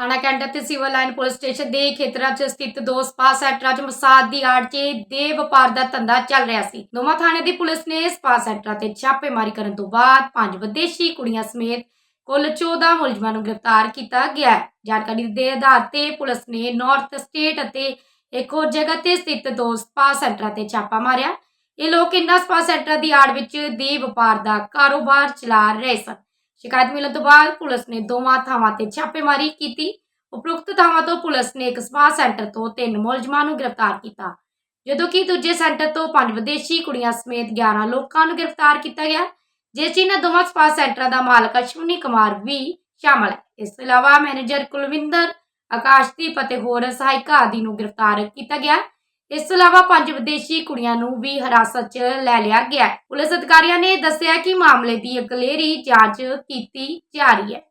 ਥਾਣਾ ਕੈਂਟ ਅਤੇ civil line police station ਦੇ ਖੇਤਰਾਂ 'ਚ ਸਥਿਤ ਦੋ ਸਪਾ ਸੈਂਟਰਾਂ 'ਚ ਮਸਾਜ ਦੀ ਆੜ 'ਚ ਦੇ ਵਪਾਰ ਦਾ ਧੰਦਾ ਚੱਲ ਰਿਹਾ ਸੀ। ਦੋਵਾਂ ਥਾਣੇ ਦੀ ਪੁਲਿਸ ਨੇ ਸਪਾ ਸੈਂਟਰਾਂ ਤੇ ਛਾਪੇਮਾਰੀ ਕਰਨ ਤੋਂ ਬਾਅਦ ਪੰਜ ਵਿਦੇਸ਼ੀ ਕੁੜੀਆਂ ਸਮੇਤ ਕੁੱਲ 14 ਮੁਲਜ਼ਮਾਂ ਨੂੰ ਗ੍ਰਿਫਤਾਰ ਕੀਤਾ ਗਿਆ ਹੈ। ਜਾਣਕਾਰੀ ਦੇ ਆਧਾਰ ਤੇ ਪੁਲਿਸ ਨੇ ਨਾਰਥ ਸਟੇਟ ਅਤੇ ਇੱਕ ਹੋਰ ਜਗ੍ਹਾ ਤੇ ਸਥਿਤ ਦੋ ਸਪਾ ਸੈਂਟਰਾਂ ਤੇ ਛਾਪਾ ਮਾਰਿਆ। ਇਹ ਲੋਕ ਇਨ੍ਹਾਂ ਸਪਾ ਸੈਂਟਰਾਂ ਦੀ ਆੜ ਵਿੱਚ ਦੇ ਵਪਾਰ ਦਾ ਕਾਰੋਬਾਰ ਚਲਾ ਰਹੇ ਸਨ। ਸ਼ਿਕਾਇਤ ਮਿਲਣ ਤੋਂ ਬਾਅਦ ਪੁਲਿਸ ਨੇ ਦੋਵਾਂ ਥਾਵਾਂ ਤੇ ਛਾਪੇਮਾਰੀ ਕੀਤੀ ਉਪਰੋਕਤ ਥਾਵਾਂ ਤੋਂ ਪੁਲਿਸ ਨੇ ਇੱਕ ਸਪਾ ਸੈਂਟਰ ਤੋਂ ਤਿੰਨ ਮੁਲਜ਼ਮਾਂ ਨੂੰ ਗ੍ਰਿਫਤਾਰ ਕੀਤਾ ਜਦੋਂ ਕਿ ਦੂਜੇ ਸੈਂਟਰ ਤੋਂ ਪੰਜ ਵਿਦੇਸ਼ੀ ਕੁੜੀਆਂ ਸਮੇਤ 11 ਲੋਕਾਂ ਨੂੰ ਗ੍ਰਿਫਤਾਰ ਕੀਤਾ ਗਿਆ ਜਿਸ 'ਚ ਇਹਨਾਂ ਦੋਵਾਂ ਸਪਾ ਸੈਂਟਰਾਂ ਦਾ ਮਾਲਕ ਅਸ਼ਵਨੀ ਕੁਮਾਰ ਵੀ ਸ਼ਾਮਲ ਹੈ ਇਸ ਤੋਂ ਇਲਾਵਾ ਮੈਨੇਜਰ ਕੁਲਵਿੰਦਰ ਆਕਾਸ਼ਦੀਪ ਅਤੇ ਹੋਰ ਸਹਾਇਕਾ ਆਦਿ ਨੂੰ ਗ੍ਰਿਫਤਾਰ ਕੀਤਾ ਗਿਆ ਇਸ ਤੋਂ ਇਲਾਵਾ ਪੰਜ ਵਿਦੇਸ਼ੀ ਕੁੜੀਆਂ ਨੂੰ ਵੀ ਹਿਰਾਸਤ 'ਚ ਲੈ ਲਿਆ ਗਿਆ ਹੈ। ਪੁਲਿਸ ਅਧਿਕਾਰੀਆਂ ਨੇ ਦੱਸਿਆ ਕਿ ਮਾਮਲੇ ਦੀ ਅਗਲੇਰੀ ਜਾਂਚ ਕੀਤੀ ਜਾ ਰਹੀ ਹੈ।